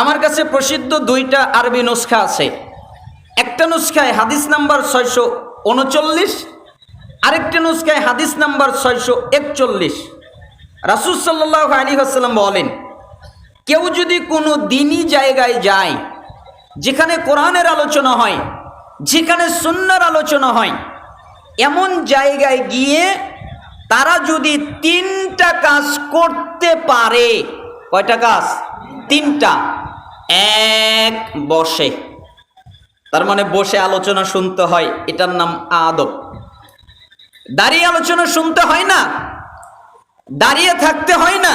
আমার কাছে প্রসিদ্ধ দুইটা আরবি নুসখা আছে। একটা নুসখায় হাদিস নাম্বার ছয়শো উনচল্লিশ, আরেকটা নুসখায় হাদিস নাম্বার ছয়শো একচল্লিশ। রাসুল সাল্লাহ আলী আসাল্লাম বলেন, কেউ যদি কোনো দিনই জায়গায় যায়, যেখানে কোরআনের আলোচনা হয়, যেখানে সুন্নার আলোচনা হয়, এমন জায়গায় গিয়ে তারা যদি তিনটা কাজ করতে পারে কয়টা কাজ তিনটা। এক বসে। তার মানে বসে আলোচনা শুনতে হয়, এটার নাম আদব। দাঁড়িয়ে আলোচনা শুনতে হয় না, দাঁড়িয়ে থাকতে হয় না।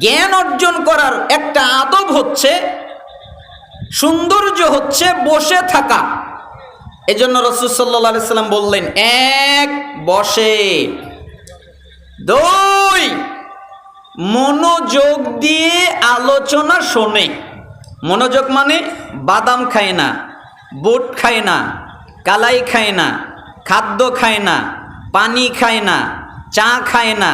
জ্ঞান অর্জন করার একটা আদব হচ্ছে সৌন্দর্য হচ্ছে বসে থাকা। এজন্য রসুল সাল্লাহ সাল্লাম বললেন, এক, বসে। দুই মনোযোগ দিয়ে আলোচনা শোনে। মনোযোগ মানে বাদাম খায় না, বুট খায় না, কালাই খায় না, খাদ্য খায় না, পানি খায় না, চা খায় না,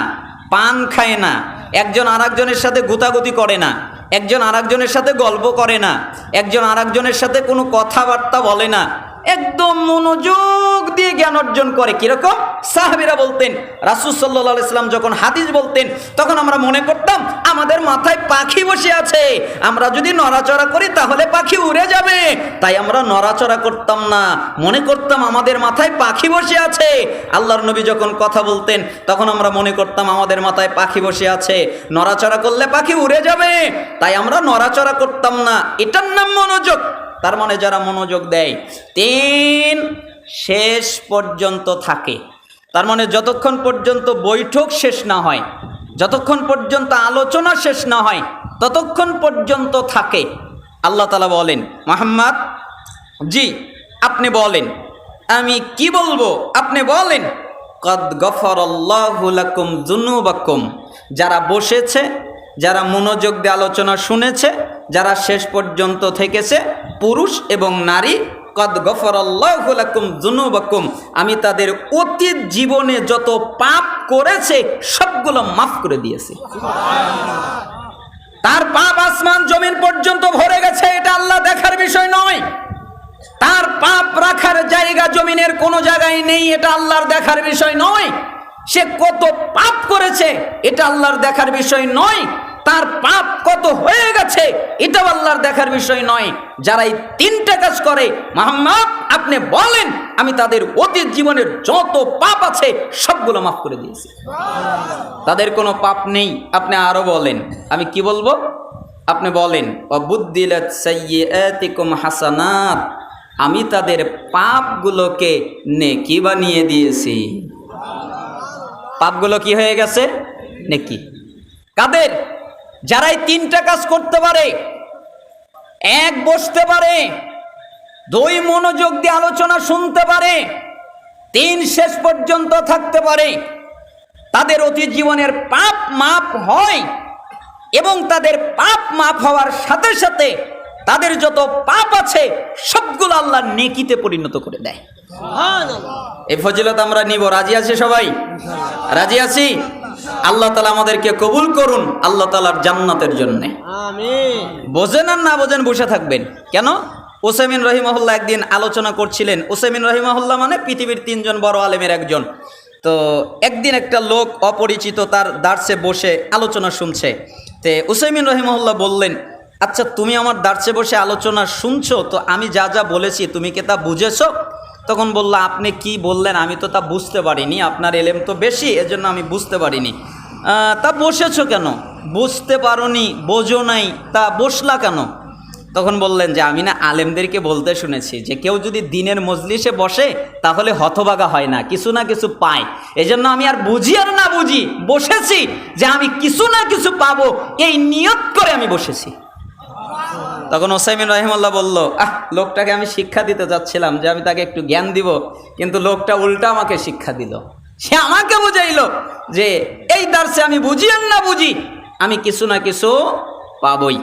পান খায় না, একজন আরেকজনের সাথে গুতাগুতি করে না, একজন আরেকজনের সাথে গল্প করে না, একজন আরেকজনের সাথে কোনো কথাবার্তা বলে না। একদম মনোযোগ দিয়ে জ্ঞান অর্জন করে কীরকম? সাহাবিরা বলতেন, রাসুল সাল্লাহ ইসলাম যখন হাদিস বলতেন, তখন আমরা মনে করতাম, আমাদের মাথায় পাখি বসে আছে। আমরা যদি নড়াচড়া করি, তাহলে পাখি উড়ে যাবে। তাই আমরা নড়াচড়া করতাম না। মনে করতাম, আমাদের মাথায় পাখি বসে আছে। আল্লাহর নবী যখন কথা বলতেন, তখন আমরা মনে করতাম, আমাদের মাথায় পাখি বসে আছে। নড়াচড়া করলে পাখি উড়ে যাবে। তাই আমরা নড়াচড়া করতাম না। এটার নাম মনোযোগ। তার মানে যারা মনোযোগ দেয়, তিন শেষ পর্যন্ত থাকে। তার মানে যতক্ষণ পর্যন্ত বৈঠক শেষ না হয়, যতক্ষণ পর্যন্ত আলোচনা শেষ না হয়, ততক্ষণ পর্যন্ত থাকে। আল্লাহ তালা বলেন, মোহাম্মদ, জি, আপনি বলেন। আমি কি বলব? আপনি বলেন। কদ গফর আল্লাহুলাকুম জুনুবাকুম যারা বসেছে, যারা মনোযোগ দিয়ে আলোচনা শুনেছে, যারা শেষ পর্যন্ত থেকেছে, পুরুষ এবং নারী কদ গফর আল্লাহুলাকুম জুনুবাকুম আমি তাদের অতীত জীবনে যত পাপ করেছে সবগুলো মাফ করে দিয়েছি। তার পাপ আসমান জমিন পর্যন্ত ভরে গেছে এটা আল্লাহ দেখার বিষয় নয়। তার পাপ রাখার জায়গা জমিনের কোনো জায়গায় নেই এটা আল্লাহর দেখার বিষয় নয়। সে কত পাপ করেছে এটা আল্লাহর দেখার বিষয় নয়। তার পাপ কত হয়ে গেছে, এটাও আল্লাহর দেখার বিষয় নয়। যারা এই তিনটা কাজ করে, মোহাম্মদ, আপনি বলেন, আমি তাদের অতীত জীবনের যত পাপ আছে, সবগুলো মাফ করে দিয়েছি। তাদের কোনো পাপ নেই, আপনি আরও বলেন। আমি কি বলব? আপনি বলেন হাসানাত। আমি তাদের পাপগুলোকে নেকি বানিয়ে দিয়েছি। পাপগুলো কি হয়ে গেছে? নেকি। কাদের? যারাই তিনটা কাজ করতে পারে এক বসতে পারে দুই মনোযোগ দিয়ে আলোচনা শুনতে পারে তিন শেষ পর্যন্ত থাকতে পারে তাদের অতীত জীবনের পাপ মাপ হয় এবং তাদের পাপ মাপ হওয়ার সাথে সাথে তাদের যত পাপ আছে সবগুলো আল্লাহ নেকিতে পরিণত করে দেয়। এই ফজিলত আমরা নিব। রাজি আছি সবাই? রাজি আছি? আল্লাহ তালা আমাদেরকে কবুল করুন আল্লাহ তালার জান্নাতের জন্যে। বোঝেন আর না বোঝেন বসে থাকবেন। কেন? ওসেমিন রহিমহল্লা একদিন আলোচনা করছিলেন। ওসেমিন রহিমহল্লা মানে পৃথিবীর তিনজন বড় আলেমের একজন। তো একদিন একটা লোক অপরিচিত তার দার্সে বসে আলোচনা শুনছে। তে উসাইমিন রহিমহল্লা বললেন আচ্ছা তুমি আমার দার্সে বসে আলোচনা শুনছো তো আমি যা যা বলেছি তুমি কি তা বুঝেছ? তখন বলল, আপনি কি বললেন? আমি তো তা বুঝতে পারিনি। আপনার এলেম তো বেশি, এজন্য আমি বুঝতে পারিনি। তা বসেছো কেন? বুঝতে পারোনি, বোঝো নাই, তা বসলা কেন? তখন বললেন যে, আমি না আলেমদেরকে বলতে শুনেছি যে, কেউ যদি দিনের মজলিসে বসে, তাহলে হতবাগা হয় না, কিছু না কিছু পায়। এজন্য আমি আর বুঝি আর না বুঝি, বসেছি যে, আমি কিছু না কিছু পাবো, এই নিয়ত করে আমি বসেছি। তখন ওসাইমিন রহিমাল্লাহ বলল, আহ, লোকটাকে আমি শিক্ষা দিতে যাচ্ছিলাম যে আমি তাকে একটু জ্ঞান দিব, কিন্তু লোকটা উল্টা আমাকে শিক্ষা দিল। সে আমাকে বুঝাইল যে, এই দার্সে আমি বুঝি আর না বুঝি, আমি কিছু না কিছু পাবই।